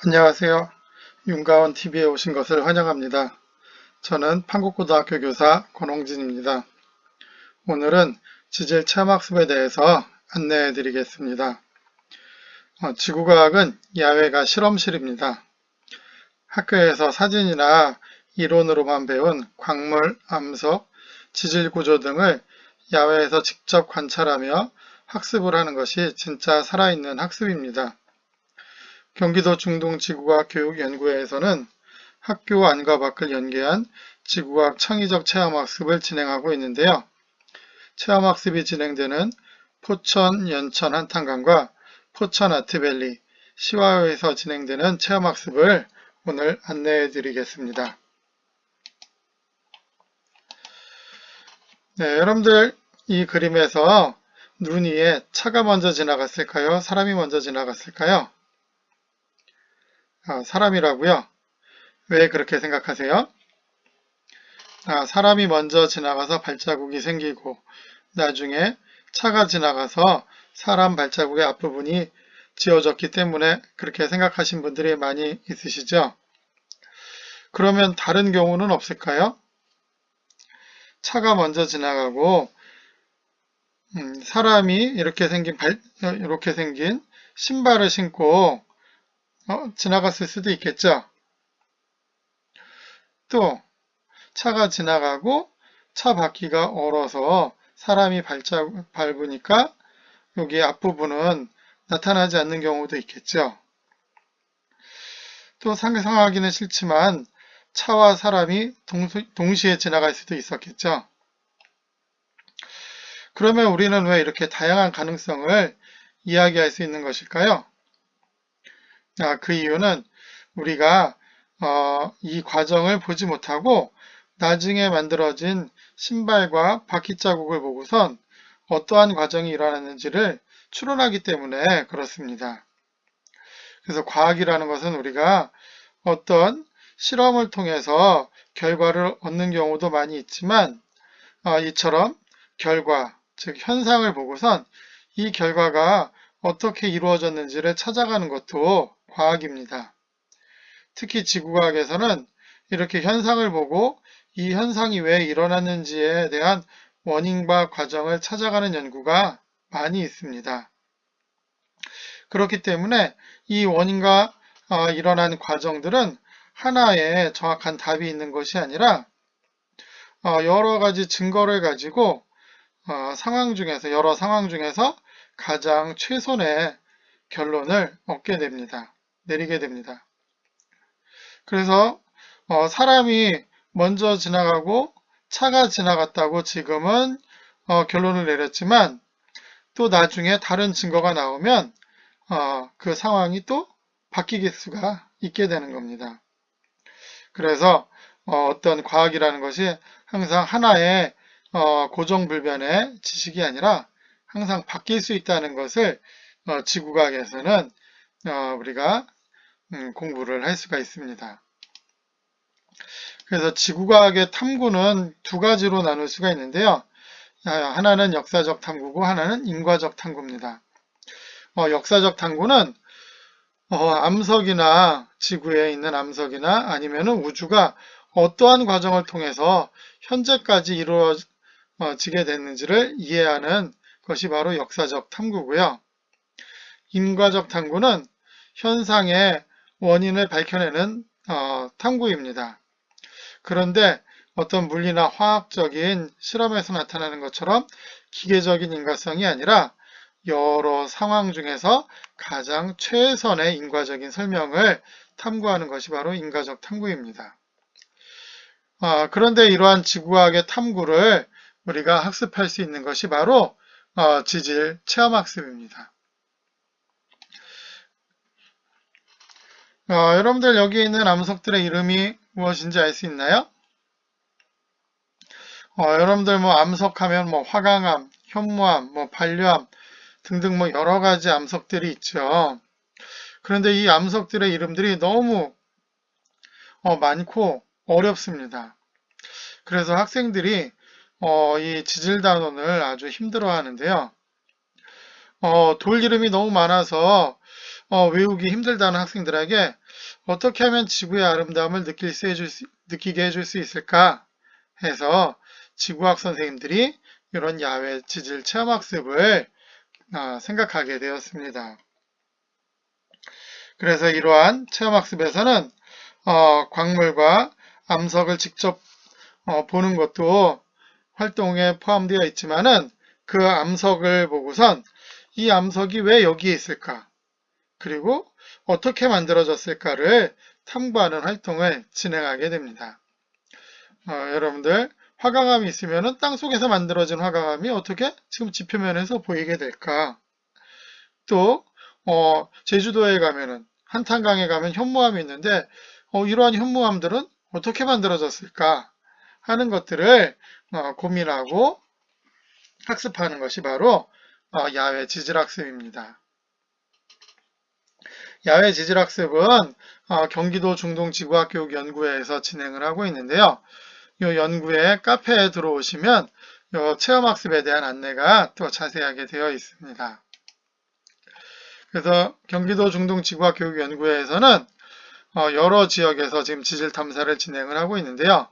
안녕하세요. 윤가원 TV에 오신 것을 환영합니다. 저는 판국고등학교 교사 권홍진입니다. 오늘은 지질 체험학습에 대해서 안내해 드리겠습니다. 어, 지구과학은 야외가 실험실입니다. 학교에서 사진이나 이론으로만 배운 광물, 암석, 지질 구조 등을 야외에서 직접 관찰하며 학습을 하는 것이 진짜 살아있는 학습입니다. 경기도 중동지구과학 교육연구회에서는 학교 안과 밖을 연계한 지구과학 창의적 체험학습을 진행하고 있는데요. 체험학습이 진행되는 포천 연천 한탄강과 포천 아트밸리 시와호에서 진행되는 체험학습을 오늘 안내해 드리겠습니다. 네, 여러분들 이 그림에서 눈 위에 차가 먼저 지나갔을까요? 사람이 먼저 지나갔을까요? 아, 사람이라고요? 왜 그렇게 생각하세요? 아, 사람이 먼저 지나가서 발자국이 생기고 나중에 차가 지나가서 사람 발자국의 앞부분이 지워졌기 때문에 그렇게 생각하신 분들이 많이 있으시죠? 그러면 다른 경우는 없을까요? 차가 먼저 지나가고 음, 사람이 이렇게 생긴 발, 이렇게 생긴 신발을 신고 어, 지나갔을 수도 있겠죠. 또 차가 지나가고 차 바퀴가 얼어서 사람이 발자국 밟으니까 여기 앞부분은 나타나지 않는 경우도 있겠죠. 또 상상하기는 싫지만 차와 사람이 동시 에 지나갈 수도 있었겠죠. 그러면 우리는 왜 이렇게 다양한 가능성을 이야기할 수 있는 것일까요? 아, 그 이유는 우리가 어, 이 과정을 보지 못하고 나중에 만들어진 신발과 바퀴 자국을 보고선 어떠한 과정이 일어났는지를 추론하기 때문에 그렇습니다. 그래서 과학이라는 것은 우리가 어떤 실험을 통해서 결과를 얻는 경우도 많이 있지만 어, 이처럼 결과, 즉 현상을 보고선 이 결과가 어떻게 이루어졌는지를 찾아가는 것도 과학입니다. 특히 지구과학에서는 이렇게 현상을 보고 이 현상이 왜 일어났는지에 대한 원인과 과정을 찾아가는 연구가 많이 있습니다. 그렇기 때문에 이 원인과 어, 일어난 과정들은 하나의 정확한 답이 있는 것이 아니라 어, 여러 가지 증거를 가지고 어, 상황 중에서 여러 상황 중에서 가장 최선의 결론을 얻게 됩니다. 내리게 됩니다. 그래서 어, 사람이 먼저 지나가고 차가 지나갔다고 지금은 어, 결론을 내렸지만 또 나중에 다른 증거가 나오면 어, 그 상황이 또 바뀌길 수가 있게 되는 겁니다. 그래서 어, 떤 과학이라는 것이 항상 하나의 어, 고정불변의 지식이 아니라 항상 바뀔 수 있다는 것을 어, 지구과학에서는 어, 우리가 음, 공부를 할 수가 있습니다. 그래서 지구과학의 탐구는 두 가지로 나눌 수가 있는데요. 아, 하나는 역사적 탐구고 하나는 인과적 탐구입니다. 어, 역사적 탐구는 어, 암석이나 지구에 있는 암석이나 아니면 우주가 어떠한 과정을 통해서 현재까지 이루어지게 됐는지를 이해하는 것이 바로 역사적 탐구고요. 인과적 탐구는 현상의 원인을 밝혀내는 어, 탐구입니다. 그런데 어떤 물리나 화학적인 실험에서 나타나는 것처럼 기계적인 인과성이 아니라 여러 상황 중에서 가장 최선의 인과적인 설명을 탐구하는 것이 바로 인과적 탐구입니다. 어, 그런데 이러한 지구과학의 탐구를 우리가 학습할 수 있는 것이 바로 어, 지질 체험학습입니다. 어, 여러분들 여기 있는 암석들의 이름이 무엇인지 알 수 있나요? 어, 여러분들 뭐 암석하면 뭐 화강암, 현무암, 뭐 반려암 등등 뭐 여러 가지 암석들이 있죠. 그런데 이 암석들의 이름들이 너무 어, 많고 어렵습니다. 그래서 학생들이 어, 이 지질 단원을 아주 힘들어 하는데요. 어, 돌 이름이 너무 많아서 어, 외우기 힘들다는 학생들에게 어떻게 하면 지구의 아름다움을 느낄 수 해줄 수- 느끼게 해줄 수 있을까 해서 지구학 선생님들이 이런 야외 지질 체험학습을 아, 생각하게 되었습니다. 그래서 이러한 체험학습에서는 어, 광물과 암석을 직접 어, 보는 것도 활동에 포함되어 있지만은 그 암석을 보고선 이 암석이 왜 여기에 있을까? 그리고 어떻게 만들어졌을까를 탐구하는 활동을 진행하게 됩니다. 어, 여러분들 화강암이 있으면 땅 속에서 만들어진 화강암이 어떻게 지금 지표면에서 보이게 될까? 또 어, 제주도에 가면은 한탄강에 가면 현무암이 있는데 어, 이러한 현무암들은 어떻게 만들어졌을까 하는 것들을 어, 고민하고 학습하는 것이 바로 어, 야외 지질학습입니다. 야외 지질학습은 어, 경기도 중동지구학교육연구회에서 진행을 하고 있는데요. 이 연구회 카페에 들어오시면 이 체험학습에 대한 안내가 또 자세하게 되어 있습니다. 그래서 경기도 중동지구학교육연구회에서는 어, 여러 지역에서 지금 지질 탐사를 진행을 하고 있는데요.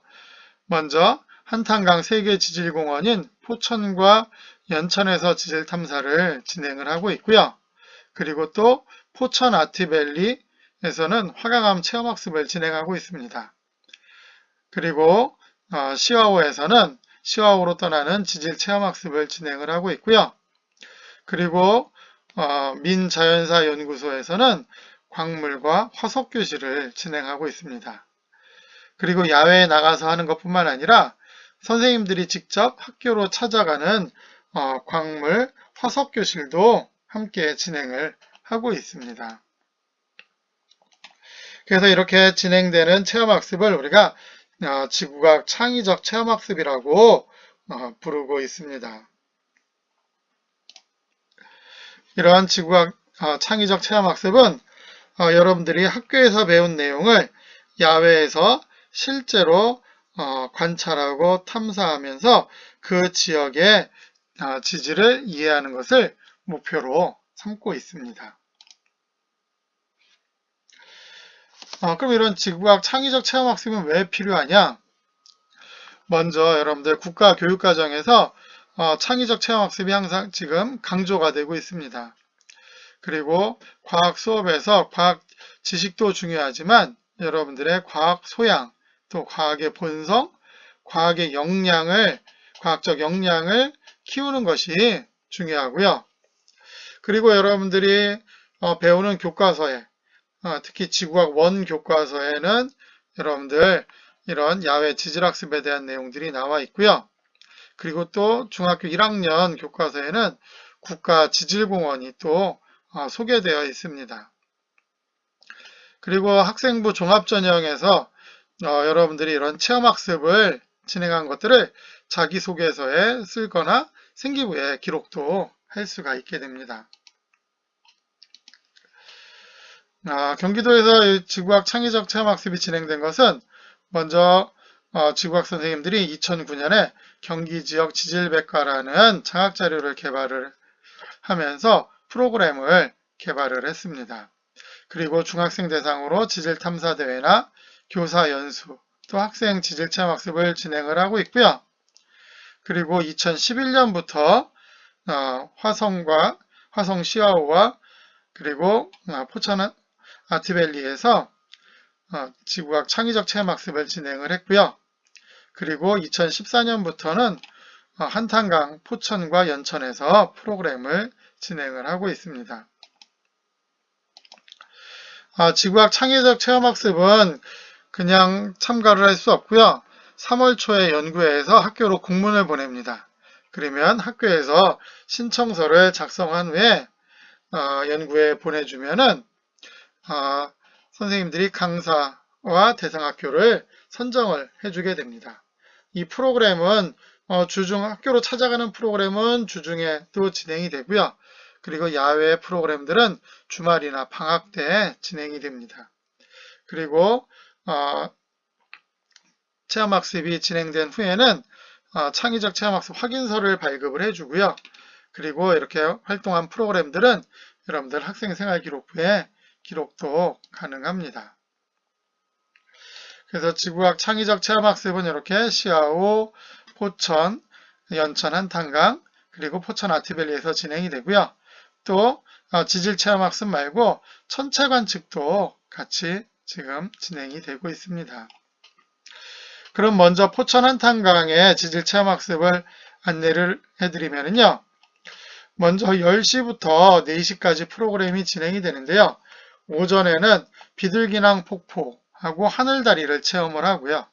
먼저 한탄강 세계 지질공원인 포천과 연천에서 지질 탐사를 진행을 하고 있고요. 그리고 또 포천 아트밸리에서는 화강암 체험학습을 진행하고 있습니다. 그리고 어, 시와호에서는 시와호로 떠나는 지질 체험학습을 진행을 하고 있고요. 그리고 어, 민자연사 연구소에서는 광물과 화석 교실을 진행하고 있습니다. 그리고 야외에 나가서 하는 것뿐만 아니라 선생님들이 직접 학교로 찾아가는 어, 광물 화석 교실도 함께 진행을 하고 있습니다. 그래서 이렇게 진행되는 체험학습을 우리가 어, 지구과학 창의적 체험학습이라고 어, 부르고 있습니다. 이러한 지구학 어, 창의적 체험학습은 어, 여러분들이 학교에서 배운 내용을 야외에서 실제로 어, 관찰하고 탐사하면서 그 지역의 어, 지질을 이해하는 것을 목표로 삼고 있습니다. 어, 그럼 이런 지구과학 창의적 체험학습은 왜 필요하냐? 먼저 여러분들 국가 교육과정에서 어, 창의적 체험학습이 항상 지금 강조가 되고 있습니다. 그리고 과학 수업에서 과학 지식도 중요하지만 여러분들의 과학 소양, 또 과학의 본성, 과학의 역량을, 과학적 역량을 키우는 것이 중요하고요. 그리고 여러분들이 어, 배우는 교과서에, 어, 특히 지구학 원 교과서에는 여러분들 이런 야외 지질학습에 대한 내용들이 나와 있고요. 그리고 또 중학교 1학년 교과서에는 국가 지질공원이 또 어, 소개되어 있습니다. 그리고 학생부 종합전형에서 어, 여러분들이 이런 체험학습을 진행한 것들을 자기소개서에 쓸거나 생기부에 기록도 할 수가 있게 됩니다. 아, 경기도에서 지구학 창의적 체험학습이 진행된 것은 먼저 어, 지구학 선생님들이 2009년에 경기지역 지질백과라는 장학자료를 개발을 하면서 프로그램을 개발을 했습니다. 그리고 중학생 대상으로 지질탐사대회나 교사 연수, 또 학생 지질체험학습을 진행을 하고 있고요. 그리고 2011년부터 어, 화성과 화성 시아오와 그리고 어, 포천 아트밸리에서 어, 지구학 창의적 체험학습을 진행을 했고요. 그리고 2014년부터는 어, 한탄강, 포천과 연천에서 프로그램을 진행을 하고 있습니다. 아, 지구학 창의적 체험학습은 그냥 참가를 할 수 없고요. 3월 초에 연구회에서 학교로 공문을 보냅니다. 그러면 학교에서 신청서를 작성한 후에 어, 연구회에 보내주면은 어, 선생님들이 강사와 대상학교를 선정을 해주게 됩니다. 이 프로그램은 어, 주중 학교로 찾아가는 프로그램은 주중에 또 진행이 되고요. 그리고 야외 프로그램들은 주말이나 방학 때 진행이 됩니다. 그리고 어, 체험학습이 진행된 후에는 어, 창의적 체험학습 확인서를 발급을 해주고요. 그리고 이렇게 활동한 프로그램들은 여러분들 학생생활기록부에 기록도 가능합니다. 그래서 지구학 창의적 체험학습은 이렇게 시아오, 포천, 연천 한탄강, 그리고 포천 아트밸리에서 진행이 되고요. 또 어, 지질 체험학습 말고 천체 관측도 같이 지금 진행이 되고 있습니다. 그럼 먼저 포천 한탄강의 지질 체험학습을 안내를 해드리면요. 먼저 10시부터 4시까지 프로그램이 진행이 되는데요. 오전에는 비둘기낭 폭포하고 하늘다리를 체험을 하고요.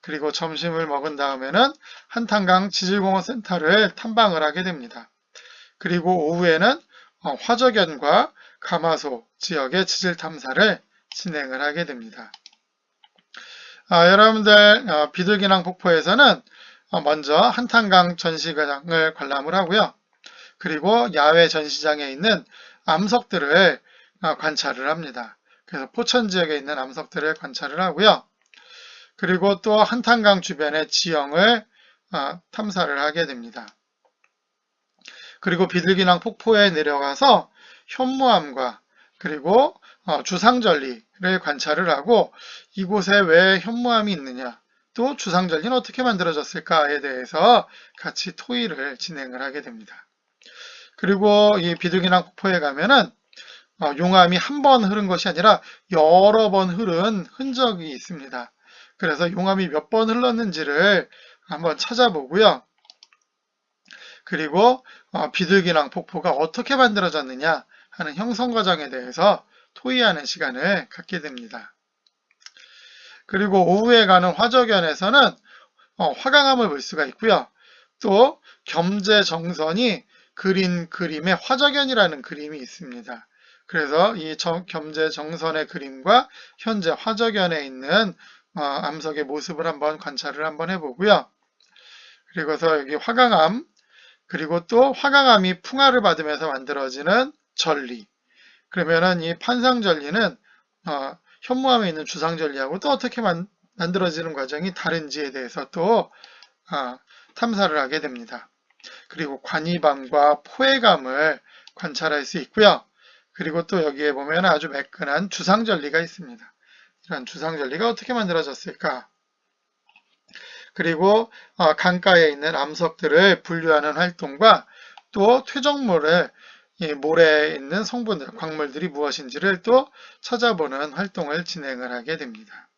그리고 점심을 먹은 다음에는 한탄강 지질공원 센터를 탐방을 하게 됩니다. 그리고 오후에는 어, 화적연과 가마소 지역의 지질 탐사를 진행을 하게 됩니다. 아, 여러분들 어, 비둘기낭 폭포에서는 어, 먼저 한탄강 전시장을 관람을 하고요. 그리고 야외 전시장에 있는 암석들을 어, 관찰을 합니다. 그래서 포천 지역에 있는 암석들을 관찰을 하고요. 그리고 또 한탄강 주변의 지형을 어, 탐사를 하게 됩니다. 그리고 비둘기낭 폭포에 내려가서 현무암과 그리고 어, 주상절리를 관찰을 하고 이곳에 왜 현무암이 있느냐 또 주상절리는 어떻게 만들어졌을까에 대해서 같이 토의를 진행을 하게 됩니다. 그리고 이 비둘기낭 폭포에 가면은 어, 용암이 한 번 흐른 것이 아니라 여러 번 흐른 흔적이 있습니다. 그래서 용암이 몇 번 흘렀는지를 한번 찾아보고요. 그리고 어, 비둘기낭 폭포가 어떻게 만들어졌느냐 하는 형성 과정에 대해서 토의하는 시간을 갖게 됩니다. 그리고 오후에 가는 화적연에서는 어, 화강암을 볼 수가 있고요. 또 겸재 정선이 그린 그림의 화적연이라는 그림이 있습니다. 그래서 이 겸재 정선의 그림과 현재 화적연에 있는 어, 암석의 모습을 한번 관찰을 한번 해보고요. 그리고서 여기 화강암 그리고 또 화강암이 풍화를 받으면서 만들어지는 전리 그러면은 이 판상전리는 어, 현무암에 있는 주상전리하고 또 어떻게 만, 들어지는 과정이 다른지에 대해서 또 어, 탐사를 하게 됩니다. 그리고 관이밤과 포해감을 관찰할 수 있고요. 그리고 또 여기에 보면 아주 매끈한 주상전리가 있습니다. 이런 주상전리가 어떻게 만들어졌을까? 그리고 어, 강가에 있는 암석들을 분류하는 활동과 또 퇴적물을 모래에 있는 성분들, 광물들이 무엇인지를 또 찾아보는 활동을 진행을 하게 됩니다.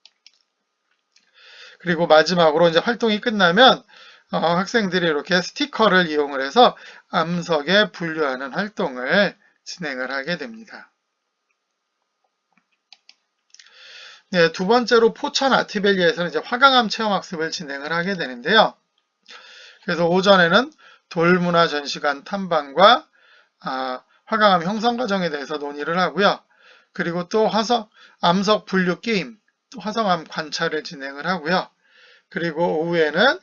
그리고 마지막으로 이제 활동이 끝나면 어, 학생들이 이렇게 스티커를 이용을 해서 암석에 분류하는 활동을 진행을 하게 됩니다. 네, 두 번째로 포천 아트밸리에서는 이제 화강암 체험학습을 진행을 하게 되는데요. 그래서 오전에는 돌문화 전시관 탐방과 아, 화강암 형성 과정에 대해서 논의를 하고요. 그리고 또 화석 암석 분류 게임, 또 화성암 관찰을 진행을 하고요. 그리고 오후에는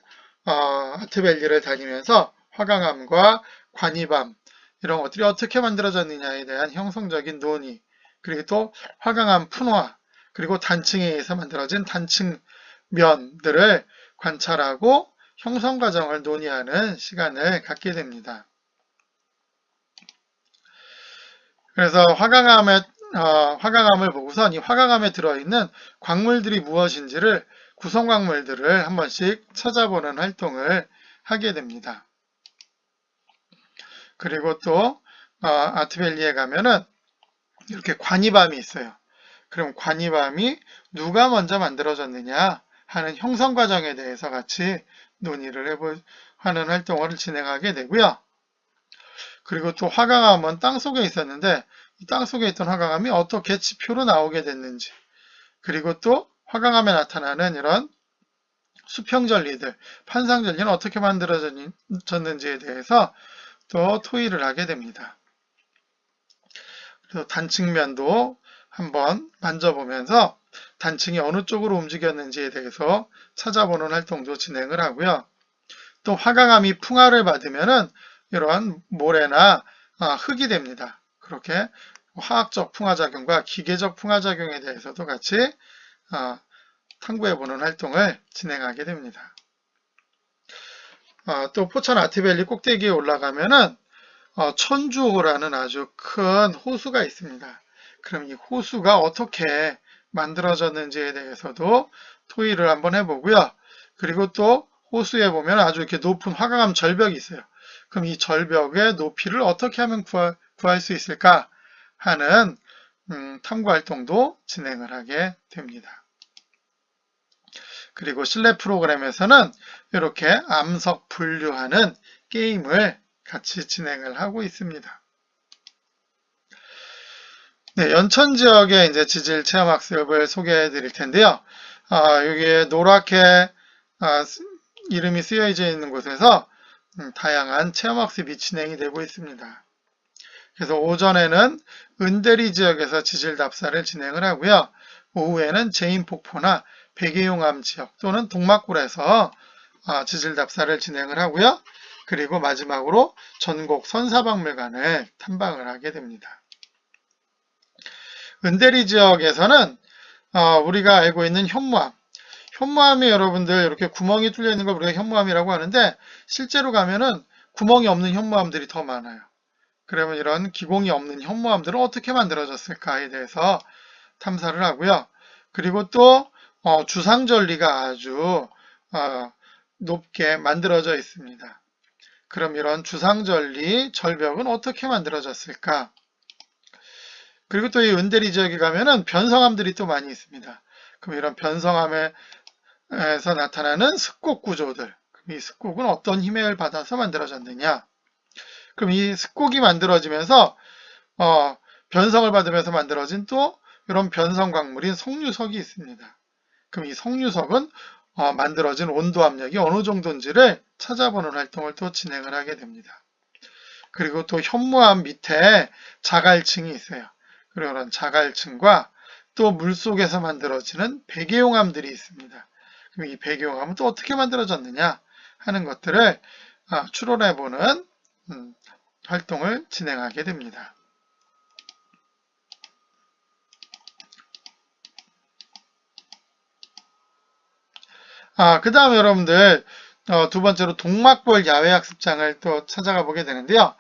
어, 아트밸리를 다니면서 화강암과 관이밤 이런 것들이 어떻게 만들어졌느냐에 대한 형성적인 논의, 그리고 또 화강암 풍화, 그리고 단층에 의해서 만들어진 단층 면들을 관찰하고 형성 과정을 논의하는 시간을 갖게 됩니다. 그래서 화강암의 어, 화강암을 보고선 이 화강암에 들어있는 광물들이 무엇인지를 구성 광물들을 한 번씩 찾아보는 활동을 하게 됩니다. 그리고 또 어, 아트밸리에 가면은 이렇게 관이밤이 있어요. 그럼 관이밤이 누가 먼저 만들어졌느냐 하는 형성 과정에 대해서 같이 논의를 해보 하는 활동을 진행하게 되고요. 그리고 또 화강암은 땅 속에 있었는데 이땅 속에 있던 화강암이 어떻게 지표로 나오게 됐는지 그리고 또 화강암에 나타나는 이런 수평 전리들, 판상 전리는 어떻게 만들어졌는지에 대해서 또 토의를 하게 됩니다. 그래서 단층면도 한번 만져보면서 단층이 어느 쪽으로 움직였는지에 대해서 찾아보는 활동도 진행을 하고요. 또 화강암이 풍화를 받으면은 이러한 모래나 아, 흙이 됩니다. 그렇게 화학적 풍화작용과 기계적 풍화작용에 대해서도 같이 아, 탐구해보는 활동을 진행하게 됩니다. 아, 또 포천 아트밸리 꼭대기에 올라가면은 어, 천주호라는 아주 큰 호수가 있습니다. 그럼 이 호수가 어떻게 만들어졌는지에 대해서도 토의를 한번 해보고요. 그리고 또 호수에 보면 아주 이렇게 높은 화강암 절벽이 있어요. 그럼 이 절벽의 높이를 어떻게 하면 구할, 구할 수 있을까 하는 음, 탐구 활동도 진행을 하게 됩니다. 그리고 실내 프로그램에서는 이렇게 암석 분류하는 게임을 같이 진행을 하고 있습니다. 네, 연천 지역의 이제 지질 체험 학습을 소개해 드릴 텐데요. 아, 여기에 노랗게 아, 이름이 쓰여져 있는 곳에서 음, 다양한 체험 학습이 진행이 되고 있습니다. 그래서 오전에는 은대리 지역에서 지질 답사를 진행을 하고요. 오후에는 제인 폭포나 백이용암 지역 또는 동막골에서 아, 지질 답사를 진행을 하고요. 그리고 마지막으로 전곡 선사박물관을 탐방을 하게 됩니다. 은대리 지역에서는 어, 우리가 알고 있는 현무암, 현무암이 여러분들 이렇게 구멍이 뚫려 있는 걸 우리가 현무암이라고 하는데 실제로 가면은 구멍이 없는 현무암들이 더 많아요. 그러면 이런 기공이 없는 현무암들은 어떻게 만들어졌을까에 대해서 탐사를 하고요. 그리고 또 어, 주상절리가 아주 어, 높게 만들어져 있습니다. 그럼 이런 주상절리 절벽은 어떻게 만들어졌을까? 그리고 또 이 은대리 지역에 가면은 변성암들이 또 많이 있습니다. 그럼 이런 변성암에서 나타나는 습곡 구조들, 그럼 이 습곡은 어떤 힘을 받아서 만들어졌느냐? 그럼 이 습곡이 만들어지면서 어, 변성을 받으면서 만들어진 또 이런 변성 광물인 석류석이 있습니다. 그럼 이 석류석은 어, 만들어진 온도 압력이 어느 정도인지를 찾아보는 활동을 또 진행을 하게 됩니다. 그리고 또 현무암 밑에 자갈층이 있어요. 그리고 이런 자갈층과 또 물속에서 만들어지는 배계용암들이 있습니다. 그럼 이 배계용암은 또 어떻게 만들어졌느냐 하는 것들을 아, 추론해보는 음, 활동을 진행하게 됩니다. 아, 그 다음에 여러분들 어, 두 번째로 동막골 야외학습장을 또 찾아가 보게 되는데요.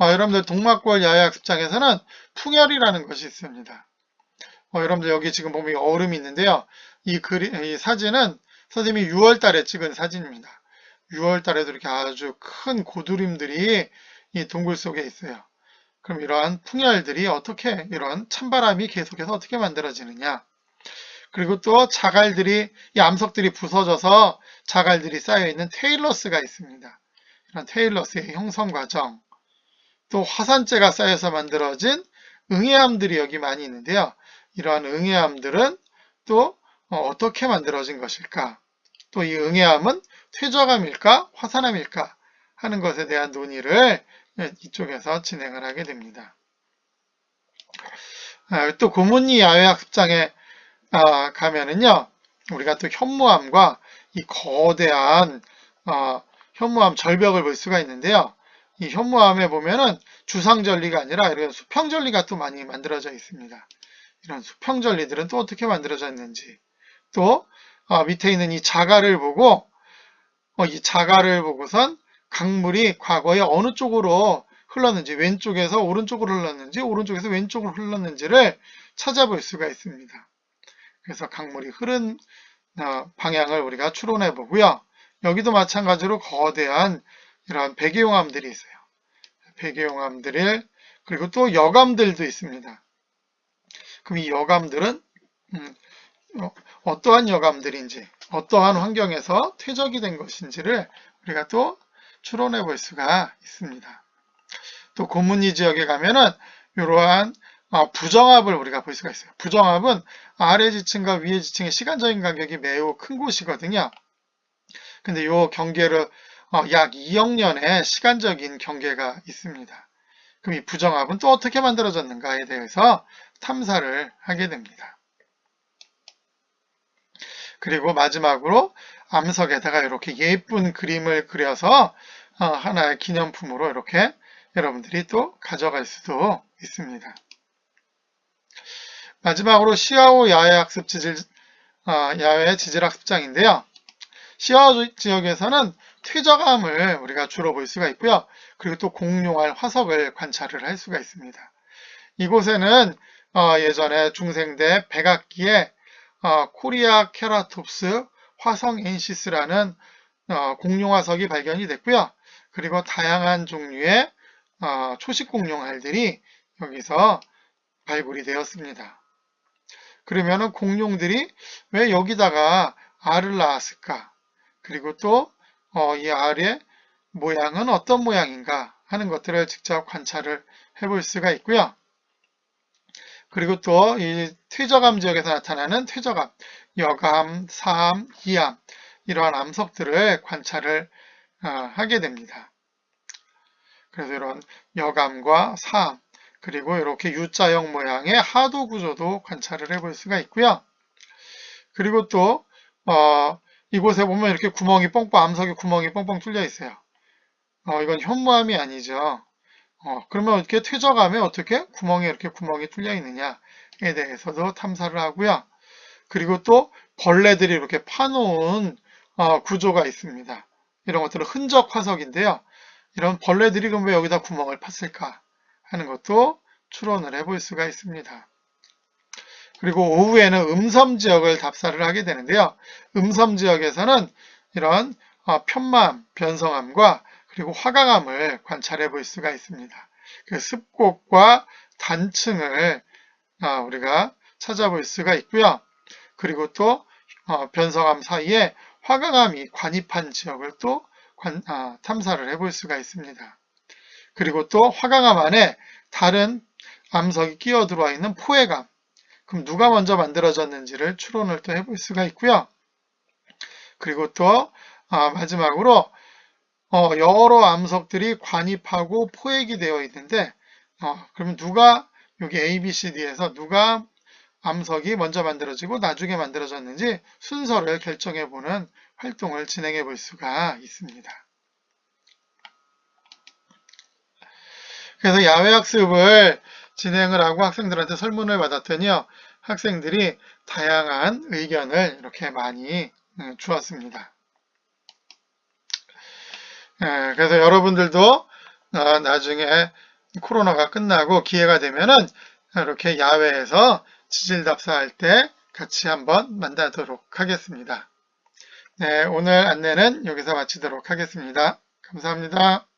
어, 여러분들 동막골 야외학습장에서는 풍열이라는 것이 있습니다. 어, 여러분들 여기 지금 보면 얼음이 있는데요. 이, 그리, 이 사진은 선생님이 6월 달에 찍은 사진입니다. 6월 달에도 이렇게 아주 큰 고두림들이 이 동굴 속에 있어요. 그럼 이러한 풍열들이 어떻게 이런 찬바람이 계속해서 어떻게 만들어지느냐 그리고 또 자갈들이 이 암석들이 부서져서 자갈들이 쌓여있는 테일러스가 있습니다. 이런 테일러스의 형성 과정 또 화산재가 쌓여서 만들어진 응해암들이 여기 많이 있는데요. 이러한 응해암들은 또 어떻게 만들어진 것일까? 또 이 응해암은 퇴적암일까? 화산암일까? 하는 것에 대한 논의를 이쪽에서 진행을 하게 됩니다. 아, 또 고문리 야외학습장에 아, 가면은요, 우리가 또 현무암과 이 거대한 어, 현무암 절벽을 볼 수가 있는데요. 이 현무암에 보면은 주상절리가 아니라 이런 수평절리가 또 많이 만들어져 있습니다. 이런 수평절리들은 또 어떻게 만들어져 있는지 또 어, 밑에 있는 이 자갈을 보고 어, 이 자갈을 보고선 강물이 과거에 어느 쪽으로 흘렀는지 왼쪽에서 오른쪽으로 흘렀는지 오른쪽에서 왼쪽으로 흘렀는지를 찾아볼 수가 있습니다. 그래서 강물이 흐른 어, 방향을 우리가 추론해 보고요. 여기도 마찬가지로 거대한 이런 배기용암들이 있어요. 배기용암들을 그리고 또 여감들도 있습니다. 그럼 이 여감들은 음, 어, 떠한 여감들인지 어떠한 환경에서 퇴적이 된 것인지를 우리가 또 추론해 볼 수가 있습니다. 또 고문리 지역에 가면은 이러한 어, 부정합을 우리가 볼 수가 있어요. 부정합은 아래 지층과 위에 지층의 시간적인 간격이 매우 큰 곳이거든요. 근데 이 경계를 어, 약 2억 년의 시간적인 경계가 있습니다. 그럼 이 부정합은 또 어떻게 만들어졌는가에 대해서 탐사를 하게 됩니다. 그리고 마지막으로 암석에다가 이렇게 예쁜 그림을 그려서 어, 하나의 기념품으로 이렇게 여러분들이 또 가져갈 수도 있습니다. 마지막으로 시아오 야외 학습 지질, 어, 야외 지질 학습장인데요. 시아오 지역에서는 퇴적암을 우리가 주로 볼 수가 있고요. 그리고 또 공룡알 화석을 관찰을 할 수가 있습니다. 이곳에는 어, 예전에 중생대 백악기에 어, 코리아 케라톱스 화성 엔시스라는 어, 공룡 화석이 발견이 됐고요. 그리고 다양한 종류의 어, 초식 공룡알들이 여기서 발굴이 되었습니다. 그러면은 공룡들이 왜 여기다가 알을 낳았을까? 그리고 또 이 알의 모양은 어떤 모양인가 하는 것들을 직접 관찰을 해볼 수가 있고요. 그리고 또 이 퇴저감 지역에서 나타나는 퇴저감, 여감, 사암, 이암 이러한 암석들을 관찰을 어, 하게 됩니다. 그래서 이런 여감과 사암 그리고 이렇게 U자형 모양의 하도 구조도 관찰을 해볼 수가 있고요. 그리고 또 어, 이곳에 보면 이렇게 구멍이 뻥뻥 암석에 구멍이 뻥뻥 뚫려 있어요. 어, 이건 현무암이 아니죠. 어, 그러면 이렇게 퇴적암에 어떻게 구멍에 이렇게 구멍이 뚫려 있느냐에 대해서도 탐사를 하고요. 그리고 또 벌레들이 이렇게 파놓은 어, 구조가 있습니다. 이런 것들은 흔적 화석인데요. 이런 벌레들이 그럼 왜 여기다 구멍을 팠을까 하는 것도 추론을 해볼 수가 있습니다. 그리고 오후에는 음섬 지역을 답사를 하게 되는데요. 음섬 지역에서는 이런 어, 편맘, 변성암과 그리고 화강암을 관찰해 볼 수가 있습니다. 그 습곡과 단층을 어, 우리가 찾아볼 수가 있고요. 그리고 또 어, 변성암 사이에 화강암이 관입한 지역을 또 관, 아, 탐사를 해볼 수가 있습니다. 그리고 또 화강암 안에 다른 암석이 끼어 들어와 있는 포획암 그럼 누가 먼저 만들어졌는지를 추론을 또 해볼 수가 있고요. 그리고 또 아, 마지막으로 어, 여러 암석들이 관입하고 포획이 되어 있는데 어, 그러면 누가 여기 A, B, C, D에서 누가 암석이 먼저 만들어지고 나중에 만들어졌는지 순서를 결정해보는 활동을 진행해 볼 수가 있습니다. 그래서 야외 학습을 진행을 하고 학생들한테 설문을 받았더니요. 학생들이 다양한 의견을 이렇게 많이 음, 주었습니다. 예, 그래서 여러분들도 어, 나중에 코로나가 끝나고 기회가 되면은 이렇게 야외에서 지질 답사할 때 같이 한번 만나도록 하겠습니다. 네, 오늘 안내는 여기서 마치도록 하겠습니다. 감사합니다.